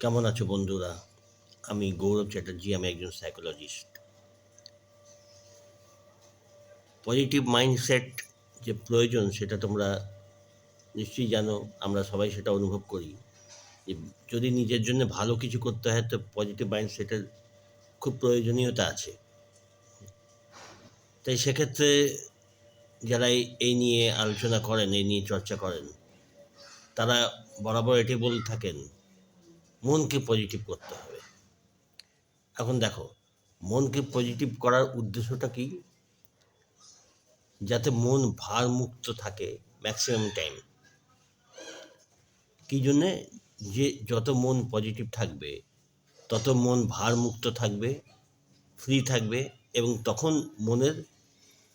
কেমন আছো বন্ধুরা? আমি গৌরব চ্যাটার্জি, আমি একজন সাইকোলজিস্ট পজিটিভ মাইন্ডসেট যে প্রয়োজন সেটা তোমরা নিশ্চয়ই জানো, আমরা সবাই সেটা অনুভব করি। যদি নিজের জন্য ভালো কিছু করতে হয়, তো পজিটিভ মাইন্ডসেটের খুব প্রয়োজনীয়তা আছে। তাই সেক্ষেত্রে যারা এই নিয়ে আলোচনা করেন, এই নিয়ে চর্চা করেন, তারা বরাবর এটি বলে থাকেন মনকে পজিটিভ করতে হবে। এখন দেখো, মনকে পজিটিভ করার উদ্দেশ্যটা কি? যাতে মন ভারমুক্ত থাকে ম্যাক্সিমাম টাইম কী জন্যে? যে যত মন পজিটিভ থাকবে, তত মন ভারমুক্ত থাকবে ফ্রি থাকবে এবং তখন মনের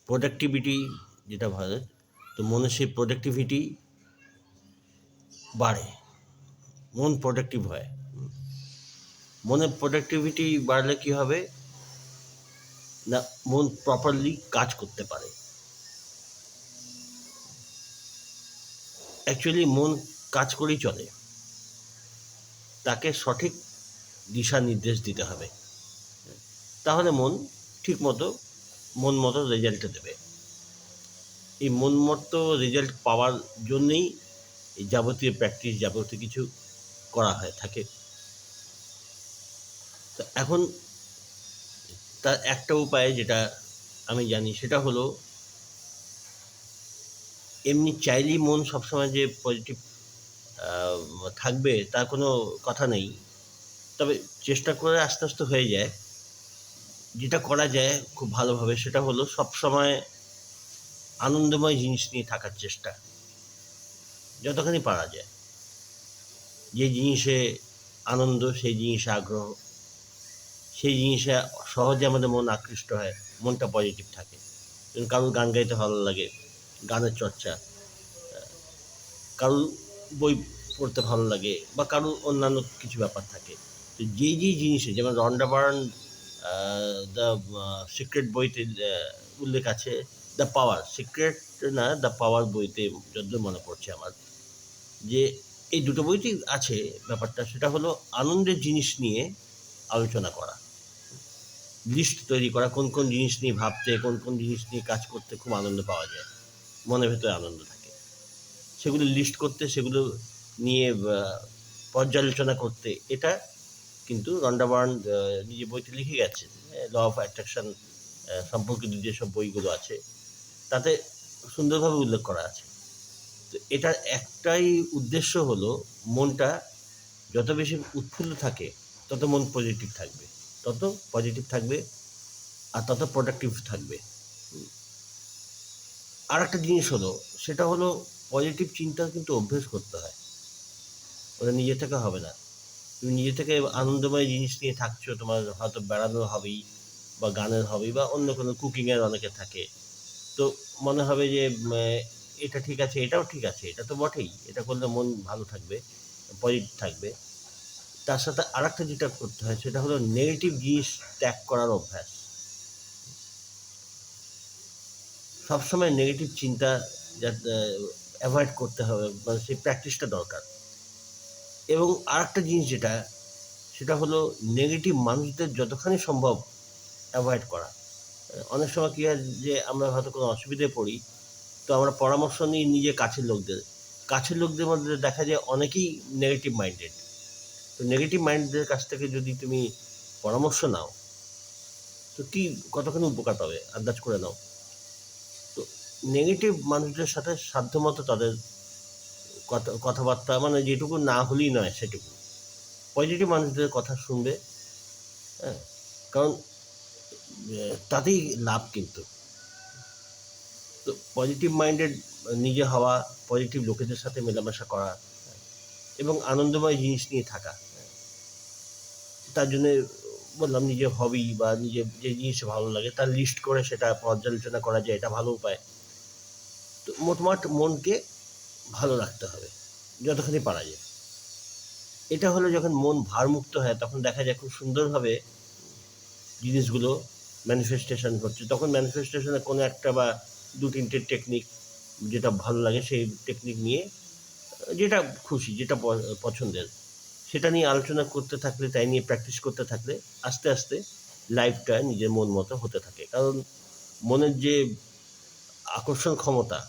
প্রোডাক্টিভিটি যেটা ভালো তো মনের সেই প্রোডাক্টিভিটি বাড়ে। মন প্রোডাক্টিভ হয়। মনের প্রোডাক্টিভিটি বাড়লে কি হবে? না, মন প্রপারলি কাজ করতে পারে। অ্যাকচুয়ালি মন কাজ করেই চলে। তাকে সঠিক দিশা নির্দেশ দিতে হবে। তাহলে মন ঠিক মতো, মন মতো রেজাল্ট দেবে। এই মন মতো রেজাল্ট পাওয়ার জন্যেই এই যাবতীয় প্র্যাকটিস যাবতীয় কিছু করা হয় থাকে। তো এখন তার একটা উপায় যেটা আমি জানি, সেটা হলো এমনি চাইলেই মন সবসময় যে পজিটিভ থাকবে তার কোনো কথা নেই। তবে চেষ্টা করে আস্তে আস্তে হয়ে যায়। যেটা করা যায় খুব ভালোভাবে, সেটা হলো সবসময় আনন্দময় জিনিস নিয়ে থাকার চেষ্টা। যতখানি পারা যায়। যে জিনিসে আনন্দ, সেই জিনিসে আগ্রহ, সেই জিনিসে সহজে আমাদের মন আকৃষ্ট হয়, মনটা পজিটিভ থাকে। কারোর গান গাইতে ভালো লাগে, গানের চর্চা কারোর বই পড়তে ভালো লাগে বা কারোর অন্যান্য কিছু ব্যাপার থাকে। তো যেই যেই জিনিসে, যেমন রন্ডা বার্ন দ্য সিক্রেট বইতে উল্লেখ আছে, দ্য পাওয়ার, সিক্রেট না, দ্য পাওয়ার বইতে যদ্দূর মনে পড়ছে আমার, যে এই দুটো বইতেই আছে ব্যাপারটা, সেটা হলো আনন্দের জিনিস নিয়ে আলোচনা করা। লিস্ট তৈরি করা, কোন কোন জিনিস নিয়ে ভাবতে, কোন কোন জিনিস নিয়ে কাজ করতে খুব আনন্দ পাওয়া যায়, মনের ভেতরে আনন্দ থাকে। সেগুলো লিস্ট করতে, সেগুলো নিয়ে পর্যালোচনা করতে, এটা কিন্তু রন্ডাবার্ন নিজে বইতে লিখে গেছেন। ল অফ অ্যাট্রাকশন সম্পর্কিত যেসব বইগুলো আছে, তাতে সুন্দরভাবে উল্লেখ করা আছে। তো এটার একটাই উদ্দেশ্য হলো মনটা যত বেশি উৎফুল্ল থাকে, তত মন পজিটিভ থাকবে। তত পজিটিভ থাকবে আর তত প্রোডাক্টিভ থাকবে। আর একটা জিনিস হলো, সেটা হলো পজিটিভ চিন্তা কিন্তু অভ্যেস করতে হয়। ওটা নিজে থেকে হবে না। তুমি নিজে থেকে আনন্দময় জিনিস নিয়ে থাকছো, তোমার হয়তো বেড়ানোর হবেই বা গানের হবেই বা অন্য কোনো কুকিংয়ের অনেকে থাকে। তো মনে হবে যে এটা ঠিক আছে, এটাও ঠিক আছে, এটা তো বটেই, এটা করলে মন ভালো থাকবে পজিটিভ থাকবে। তার সাথে আর একটা যেটা করতে হয়, সেটা হলো নেগেটিভ জিনিস ত্যাগ করার অভ্যাস। সবসময় নেগেটিভ চিন্তা অ্যাভয়েড করতে হবে মানে সেই প্র্যাকটিসটা দরকার। এবং আর একটা জিনিস যেটা, সেটা হলো নেগেটিভ মানুষদের যতখানি সম্ভব অ্যাভয়েড করা। অনেক সময় কী হয় যে, আমরা হয়তো কোনো অসুবিধায় পড়ি তো আমরা পরামর্শ নিই নিজে কাছের লোকদের। কাছের লোকদের মধ্যে দেখা যায় অনেকেই নেগেটিভ মাইন্ডেড তো নেগেটিভ মাইন্ডদের কাছ থেকে যদি তুমি পরামর্শ নাও, তো কী কতখানি উপকার পাবে? আন্দাজ করে নাও। তো নেগেটিভ মানুষদের সাথে সাধ্যমতো তাদের কথা, কথাবার্তা মানে যেটুকু না হলেই নয় সেটুকু। পজিটিভ মানুষদের কথা শুনবে হ্যাঁ? কারণ তাতেই লাভ কিন্তু। তো পজিটিভ মাইন্ডেড নিজে হওয়া পজিটিভ লোকেদের সাথে মেলামেশা করা এবং আনন্দময় জিনিস নিয়ে থাকা। তার জন্য বললাম নিজের হবি বা নিজের যে জিনিস ভালো লাগে তার লিস্ট করে সেটা পর্যালোচনা করা যায়, এটা ভালো উপায়। তো মোটমাট মনকে ভালো রাখতে হবে, যতখানি পারা যায়। এটা হলো যখন মন ভারমুক্ত হয়, তখন দেখা যায় খুব সুন্দরভাবে জিনিসগুলো ম্যানিফেস্টেশন হচ্ছে। তখন ম্যানিফেস্টেশনে কোনো একটা বা দু তিনটে টেকনিক যেটা ভালো লাগে সেই টেকনিক নিয়ে, যেটা খুশি, যেটা পছন্দের। সেটা নিয়ে আলোচনা করতে থাকলে, তাই নিয়ে প্র্যাকটিস করতে থাকলে, আস্তে আস্তে লাইফটা নিজের মন মতো হতে থাকে। কারণ মনের যে আকর্ষণ ক্ষমতা,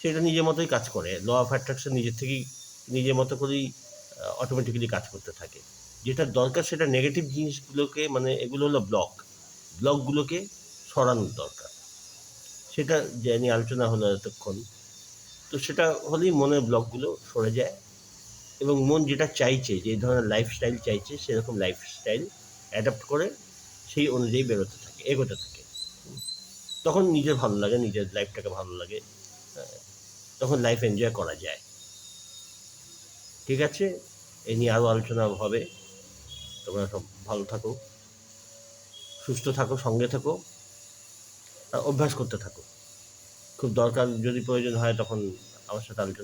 সেটা নিজের মতোই কাজ করে। ল অফ অ্যাট্রাকশন নিজের থেকেই, নিজের মতো করেই অটোমেটিক্যালি কাজ করতে থাকে। যেটা দরকার সেটা নেগেটিভ জিনিসগুলোকে মানে এগুলো হলো ব্লক ব্লকগুলোকে সরানোর দরকার। সেটা যে নিয়ে আলোচনা হলো এতক্ষণ তো সেটা হলেই মনের ব্লকগুলো সরে যায় এবং মন যেটা চাইছে যে ধরনের লাইফস্টাইল চাইছে সেরকম লাইফস্টাইল অ্যাডাপ্ট করে সেই অনুযায়ী বেরোতে থাকে এগোতে থাকে। তখন নিজের ভালো লাগে নিজের লাইফটাকে ভালো লাগে হ্যাঁ, তখন লাইফ এনজয় করা যায়। ঠিক আছে? এ নিয়ে আরও আলোচনা হবে। তোমরা সব ভালো থাকো সুস্থ থাকো সঙ্গে থাকো। অভ্যাস করতে থাকো। খুব দরকার যদি প্রয়োজন হয় তখন আমার সাথে আলোচনা